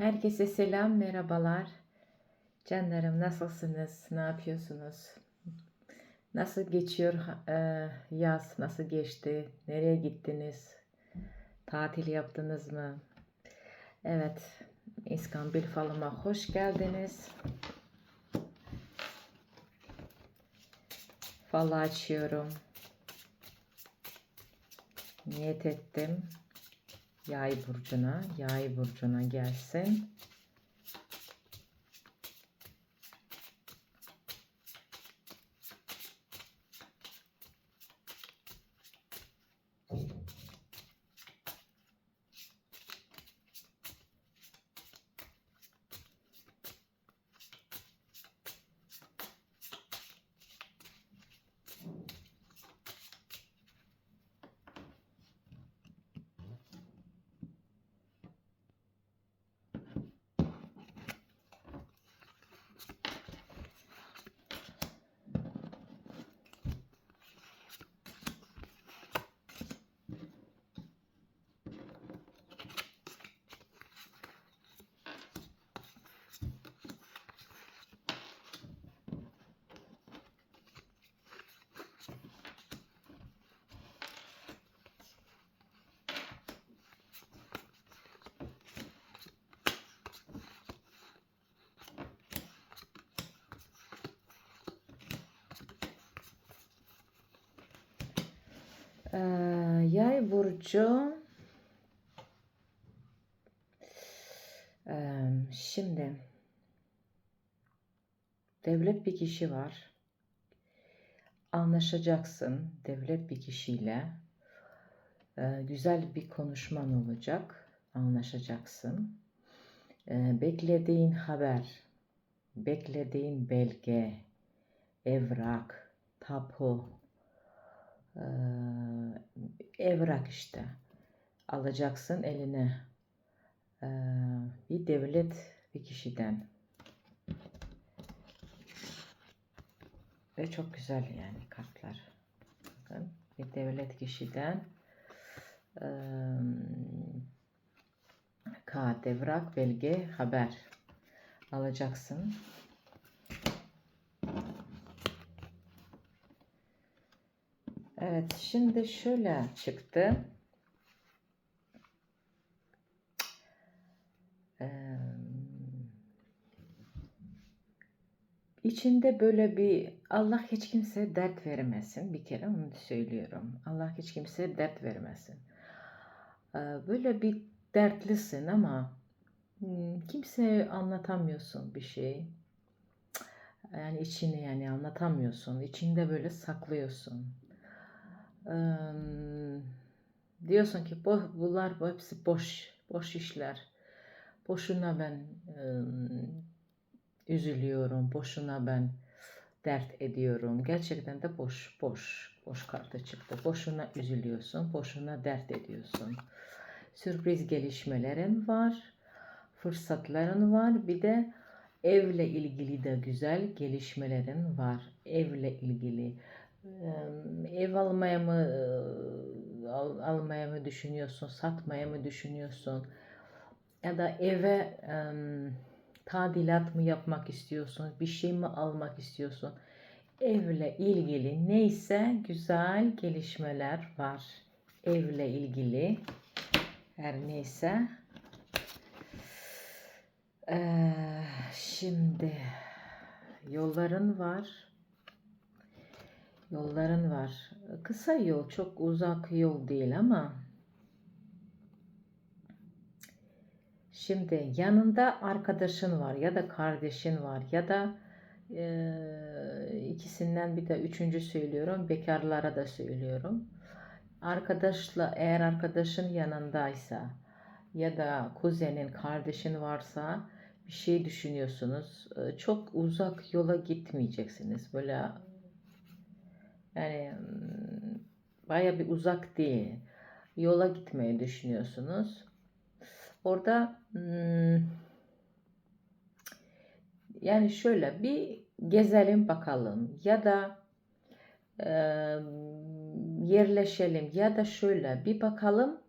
Herkese selam, merhabalar. Canlarım nasılsınız? Ne yapıyorsunuz? Nasıl geçiyor e, yaz? Nasıl geçti? Nereye gittiniz? Tatil yaptınız mı? Evet, İskambil falıma hoş geldiniz. Falı açıyorum. Niyet ettim. Yay burcuna, yay burcuna gelsin. Yay burcu Ee, şimdi devlet bir kişi var. Anlaşacaksın devlet bir kişiyle. Ee, güzel bir konuşman olacak. Anlaşacaksın. Ee, beklediğin haber, beklediğin belge, evrak, tapu, ee, evrak işte. Alacaksın eline. Ee, bir devlet bir kişiden. Ve çok güzel yani kartlar. Bakın bir devlet kişiden ee, kağıt evrak belge haber alacaksın Evet, şimdi şöyle çıktı. Ee, içinde böyle bir Allah hiç kimseye dert vermesin. Bir kere onu söylüyorum. Allah hiç kimseye dert vermesin. Ee, böyle bir dertlisin ama hmm, kimseye anlatamıyorsun bir şey. Yani içini yani anlatamıyorsun. İçinde böyle saklıyorsun. Diyorsun ki bu, bunlar bu hepsi boş, boş işler. Boşuna ben eee, üzülüyorum, boşuna ben dert ediyorum. Gerçekten de boş, boş, boş kartı çıktı. Boşuna üzülüyorsun, boşuna dert ediyorsun. Sürpriz gelişmelerin var, fırsatların var. Bir de evle ilgili de güzel gelişmelerin var. Evle ilgili ev almaya mı al, almaya mı düşünüyorsun, satmaya mı düşünüyorsun? Ya da eve tadilat mı yapmak istiyorsun, bir şey mi almak istiyorsun? Evle ilgili neyse güzel gelişmeler var. Evle ilgili her neyse. Ee, şimdi yolların var yolların var. Kısa yol, çok uzak yol değil ama şimdi yanında arkadaşın var ya da kardeşin var ya da e, ikisinden bir de üçüncü söylüyorum. Bekarlara da söylüyorum. Arkadaşla eğer arkadaşın yanındaysa ya da kuzenin, kardeşin varsa bir şey düşünüyorsunuz. Çok uzak yola gitmeyeceksiniz. Böyle yani baya bir uzak değil. Yola gitmeyi düşünüyorsunuz. Orada yani şöyle bir gezelim bakalım ya da yerleşelim ya da şöyle bir bakalım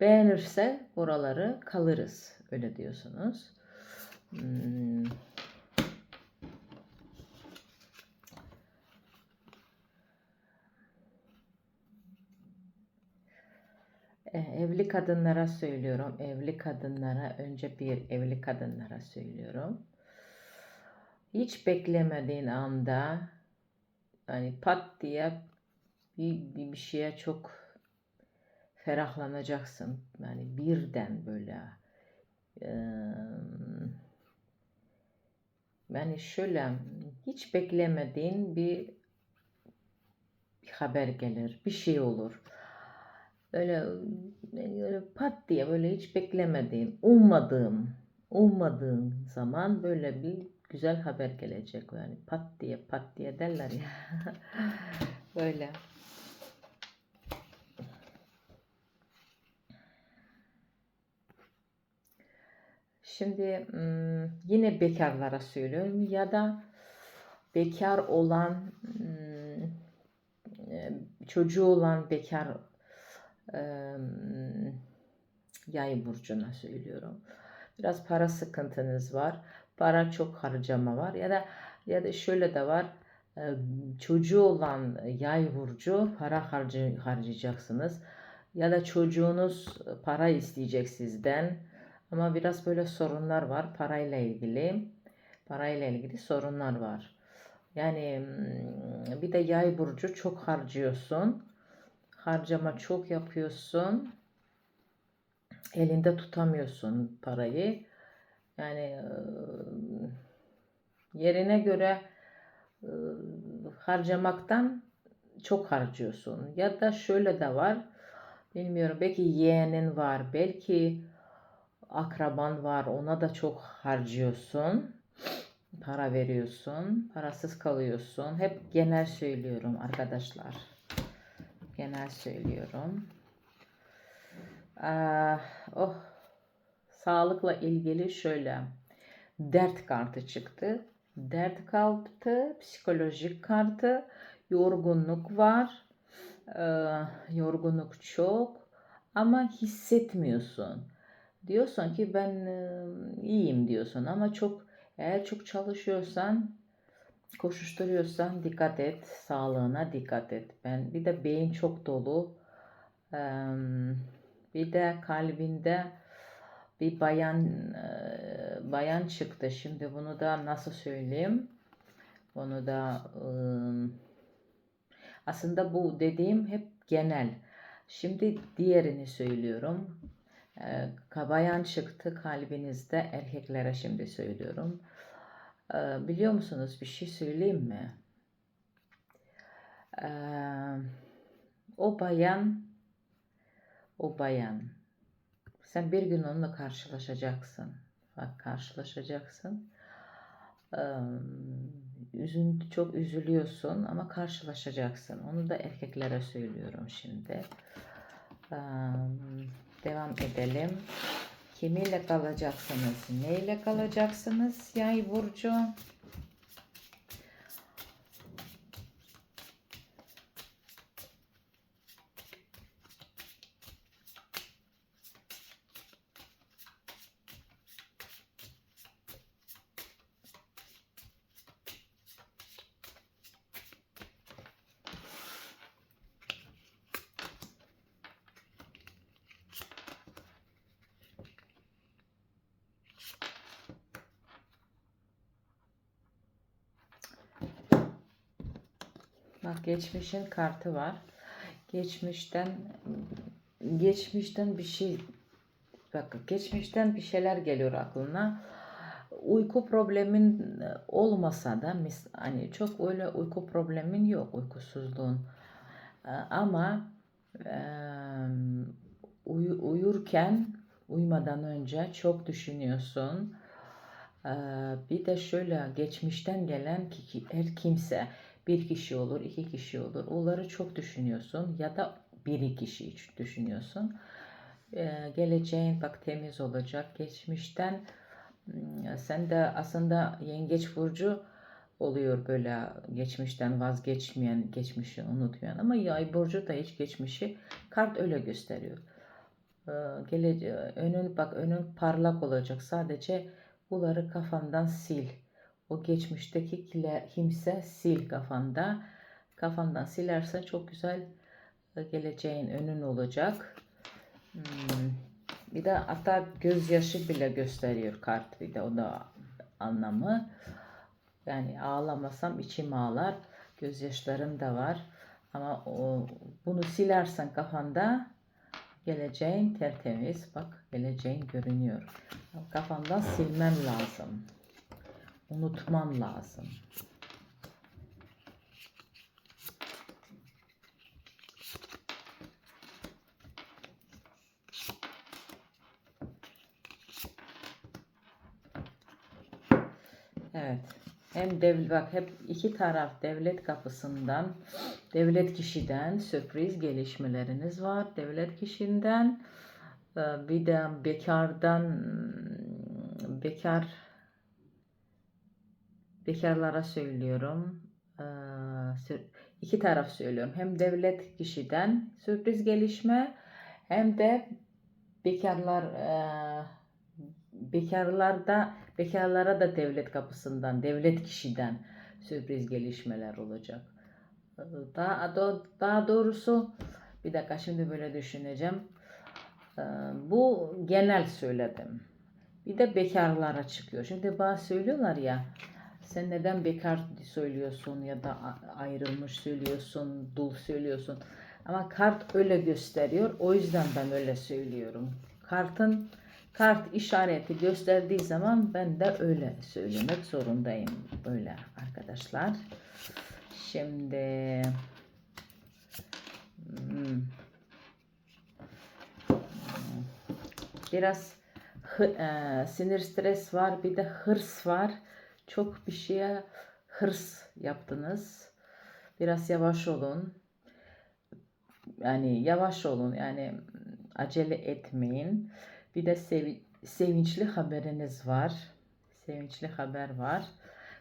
beğenirse oraları kalırız. Öyle diyorsunuz. Hmm. Evli kadınlara söylüyorum. Evli kadınlara önce bir evli kadınlara söylüyorum. Hiç beklemediğin anda hani pat diye bir, bir, bir şeye çok ferahlanacaksın. Yani birden böyle yani şöyle hiç beklemediğin bir, bir haber gelir, bir şey olur. Öyle, öyle pat diye böyle hiç beklemediğin, ummadığım, ummadığın zaman böyle bir güzel haber gelecek. Yani pat diye pat diye derler ya. böyle. Şimdi hmm, yine bekarlara söylüyorum ya da bekar olan hmm, e, çocuğu olan bekar yay burcuna söylüyorum. Biraz para sıkıntınız var. Para çok harcama var ya da ya da şöyle de var. e, Çocuğu olan yay burcu para harcı, harcayacaksınız. Ya da çocuğunuz para isteyecek sizden. Ama biraz böyle sorunlar var parayla ilgili. Parayla ilgili sorunlar var. Yani hmm, bir de yay burcu çok harcıyorsun. Harcama çok yapıyorsun. Elinde tutamıyorsun parayı. Yani yerine göre harcamaktan çok harcıyorsun. Ya da şöyle de var. Bilmiyorum belki yeğenin var. Belki akraban var. Ona da çok harcıyorsun. Para veriyorsun. Parasız kalıyorsun. Hep genel söylüyorum arkadaşlar. Genel söylüyorum. Ah, oh. Sağlıkla ilgili şöyle dert kartı çıktı. Dert kartı, psikolojik kartı, yorgunluk var. Ee, yorgunluk çok ama hissetmiyorsun. Diyorsun ki ben e, iyiyim diyorsun ama çok eğer çok çalışıyorsan koşuşturuyorsan dikkat et. Sağlığına dikkat et. Ben bir de beyin çok dolu. Bir de kalbinde bir bayan e, bayan çıktı. Şimdi bunu da nasıl söyleyeyim? Bunu da aslında bu dediğim hep genel. Şimdi diğerini söylüyorum. E, bayan çıktı kalbinizde erkeklere şimdi söylüyorum. E, biliyor musunuz bir şey söyleyeyim mi? E, o bayan o bayan sen bir gün onunla karşılaşacaksın. Bak karşılaşacaksın. Üzüntü çok üzülüyorsun ama karşılaşacaksın. Onu da erkeklere söylüyorum şimdi. Devam edelim. Kimiyle kalacaksınız? Neyle kalacaksınız? Yay burcu. Bak geçmişin kartı var. Geçmişten geçmişten bir şey bak geçmişten bir şeyler geliyor aklına. Uyku problemin olmasa da mis, hani çok öyle uyku problemin yok uykusuzluğun. Ee, Ama e, uy, uyurken uyumadan önce çok düşünüyorsun. Ee, Bir de şöyle geçmişten gelen ki her kimse bir kişi olur, iki kişi olur. Onları çok düşünüyorsun ya da bir kişi düşünüyorsun. Ee, geleceğin bak temiz olacak. Geçmişten hmm, sen de aslında yengeç burcu oluyor böyle geçmişten vazgeçmeyen, geçmişi unutmayan ama yay burcu da hiç geçmişi kart öyle gösteriyor. Ee, gele, önün bak önün parlak olacak. Sadece bunları kafandan sil. O geçmişteki kile, kimse sil kafanda. Kafandan silersen çok güzel e, geleceğin önün olacak. Hmm. Bir de hatta gözyaşı bile gösteriyor kart bir de o da anlamı. Yani ağlamasam içim ağlar. Gözyaşlarım da var. Ama o, bunu silersen kafanda geleceğin tertemiz. Bak geleceğin görünüyor. Kafandan silmem lazım. Unutmam lazım. Evet. Hem dev, bak hep iki taraf devlet kapısından, devlet kişiden sürpriz gelişmeleriniz var. Devlet kişiden e, bir de bekardan bekar bekarlara söylüyorum. İki taraf söylüyorum. Hem devlet kişiden sürpriz gelişme hem de bekarlar bekarlarda bekarlara da devlet kapısından, devlet kişiden sürpriz gelişmeler olacak. Daha, daha doğrusu bir dakika şimdi böyle düşüneceğim. Bu genel söyledim. Bir de bekarlara çıkıyor. Şimdi bazı söylüyorlar ya sen neden bekar söylüyorsun ya da ayrılmış söylüyorsun, dul söylüyorsun. Ama kart öyle gösteriyor. O yüzden ben öyle söylüyorum. Kartın kart işareti gösterdiği zaman ben de öyle söylemek zorundayım. Böyle arkadaşlar. Şimdi hmm, biraz e, sinir stres var bir de hırs var. Çok bir şeye hırs yaptınız. Biraz yavaş olun. Yani yavaş olun. Yani acele etmeyin. Bir de sev sevinçli haberiniz var. Sevinçli haber var.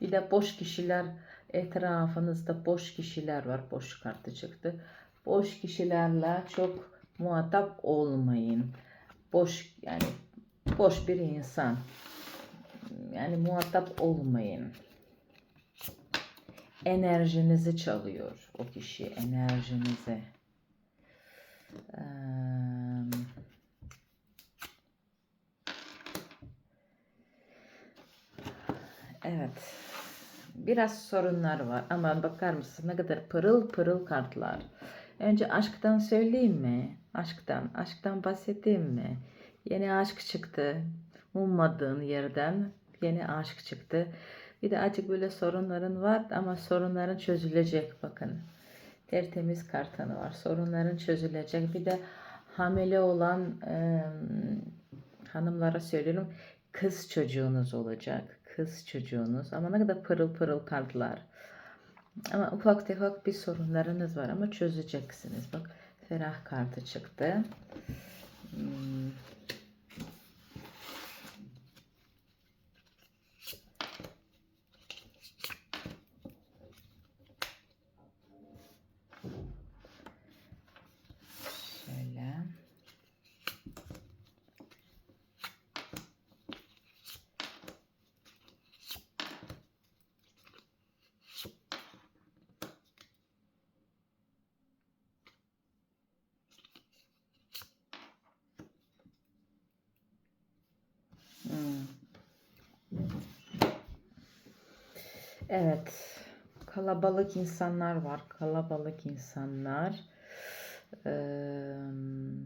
Bir de boş kişiler etrafınızda boş kişiler var. Boş kartı çıktı. Boş kişilerle çok muhatap olmayın. Boş yani boş bir insan. Yani muhatap olmayın. Enerjinizi çalıyor o kişi enerjinizi. Evet. Biraz sorunlar var ama bakar mısın ne kadar pırıl pırıl kartlar. Önce aşktan söyleyeyim mi? Aşktan, aşktan bahsedeyim mi? Yeni aşk çıktı. Ummadığın yerden yeni aşk çıktı. Bir de açık böyle sorunların var ama sorunların çözülecek bakın. Tertemiz kartanı var. Sorunların çözülecek. Bir de hamile olan e, hanımlara söylüyorum kız çocuğunuz olacak kız çocuğunuz ama ne kadar pırıl pırıl kaldılar. Ama ufak tefek bir sorunlarınız var ama çözeceksiniz. Bak ferah kartı çıktı. Hmm. Evet. Kalabalık insanlar var. Kalabalık insanlar. Ee,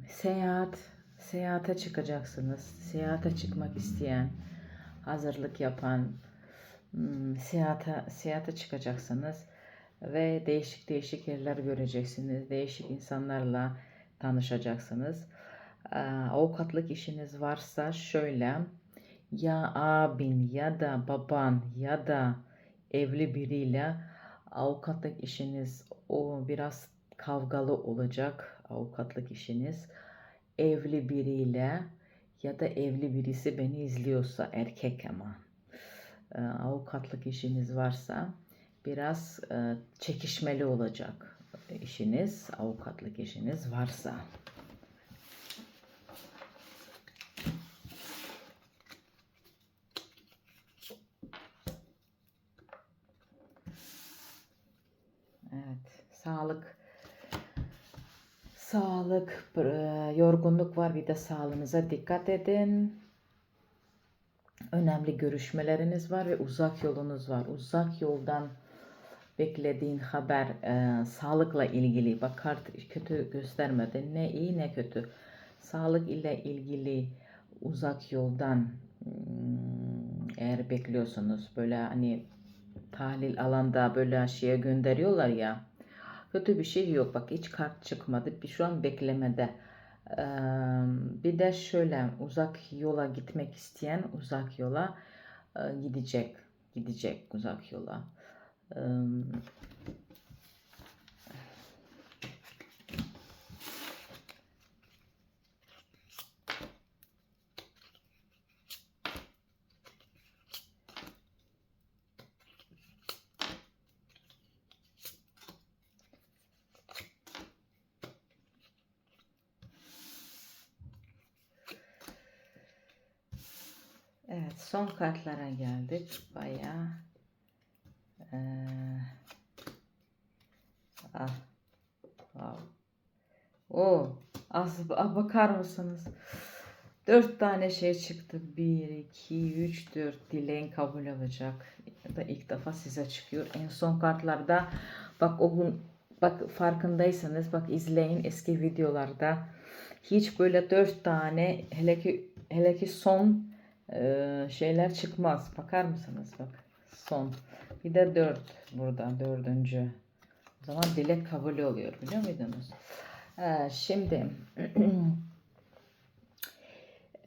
seyahat seyahate çıkacaksınız. Seyahate çıkmak isteyen, hazırlık yapan, hmm, seyahate, seyahate çıkacaksınız ve değişik değişik yerler göreceksiniz. Değişik insanlarla tanışacaksınız. Ee, avukatlık işiniz varsa şöyle ya abin ya da baban ya da evli biriyle avukatlık işiniz o biraz kavgalı olacak avukatlık işiniz. Evli biriyle ya da evli birisi beni izliyorsa erkek ama e, avukatlık işiniz varsa biraz e, çekişmeli olacak işiniz, avukatlık işiniz varsa. Sağlık, e, yorgunluk var bir de sağlığınıza dikkat edin. Önemli görüşmeleriniz var ve uzak yolunuz var. Uzak yoldan beklediğin haber e, sağlıkla ilgili. Bak kart kötü göstermedi. Ne iyi ne kötü. Sağlık ile ilgili uzak yoldan hmm, eğer bekliyorsunuz böyle hani tahlil alanda böyle şeye gönderiyorlar ya kötü bir şey yok. Bak hiç kart çıkmadı. Şu an beklemede. Bir de şöyle uzak yola gitmek isteyen uzak yola gidecek gidecek uzak yola. Ee, Kartlara geldik. Bayağı eee ah, wow. Oo, az ah, bakar mısınız? Dört tane şey çıktı. Bir, iki, üç, dört. Dileğin kabul olacak. Da ilk defa size çıkıyor. En son kartlarda bak o gün bak farkındaysanız bak izleyin eski videolarda hiç böyle dört tane hele ki hele ki son ee, şeyler çıkmaz. Bakar mısınız? Bak son. Bir de dört burada dördüncü. O zaman dilek kabul oluyor biliyor muydunuz? Ee, şimdi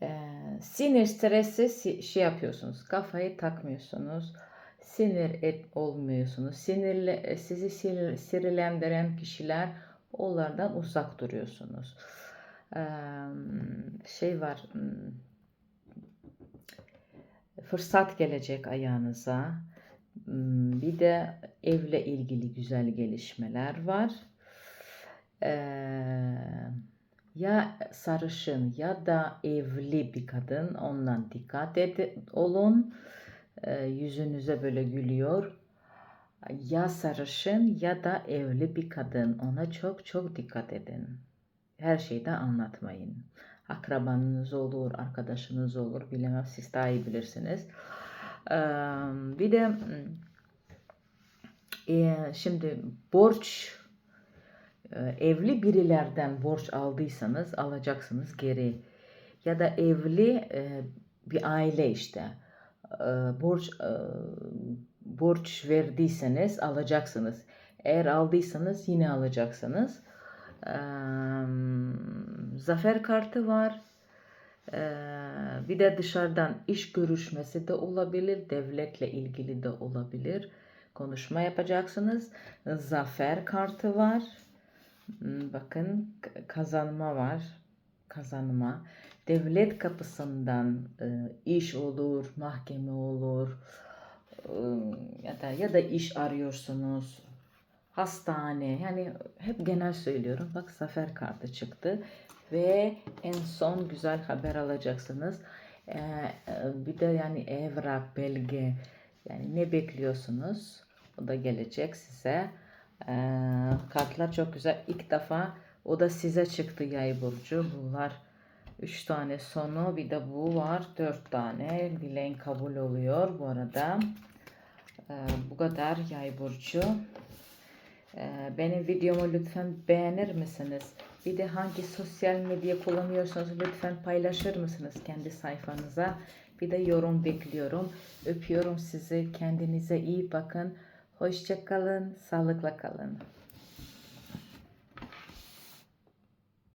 ee, sinir stresi si- şey yapıyorsunuz. Kafayı takmıyorsunuz. Sinir et olmuyorsunuz. Sinirle sizi sinir, sinirlendiren kişiler onlardan uzak duruyorsunuz. Ee, şey var. Fırsat gelecek ayağınıza. Hmm, Bir de evle ilgili güzel gelişmeler var. Ee, ya sarışın ya da evli bir kadın ondan dikkat ed olun. Ee, yüzünüze böyle gülüyor. Ya sarışın ya da evli bir kadın ona çok çok dikkat edin. Her şeyde anlatmayın akrabanız olur, arkadaşınız olur. Bilemem siz daha iyi bilirsiniz. Bir de şimdi borç evli birilerden borç aldıysanız alacaksınız geri. Ya da evli bir aile işte borç borç verdiyseniz alacaksınız. Eğer aldıysanız yine alacaksınız. Zafer kartı var. Bir de dışarıdan iş görüşmesi de olabilir. Devletle ilgili de olabilir. Konuşma yapacaksınız. Zafer kartı var. Hmm, Bakın kazanma var. Kazanma. Devlet kapısından iş olur, mahkeme olur. Ya da ya da iş arıyorsunuz hastane yani hep genel söylüyorum. Bak zafer kartı çıktı ve en son güzel haber alacaksınız. Ee, bir de yani evrak, belge yani ne bekliyorsunuz? O da gelecek size. Ee, kartlar çok güzel. İlk defa o da size çıktı yay burcu. Bunlar 3 tane sonu bir de bu var. 4 tane dileğin kabul oluyor bu arada. Ee, bu kadar yay burcu. Ee, benim videomu lütfen beğenir misiniz? Bir de hangi sosyal medya kullanıyorsanız lütfen paylaşır mısınız kendi sayfanıza? Bir de yorum bekliyorum. Öpüyorum sizi. Kendinize iyi bakın. Hoşça kalın. Sağlıkla kalın.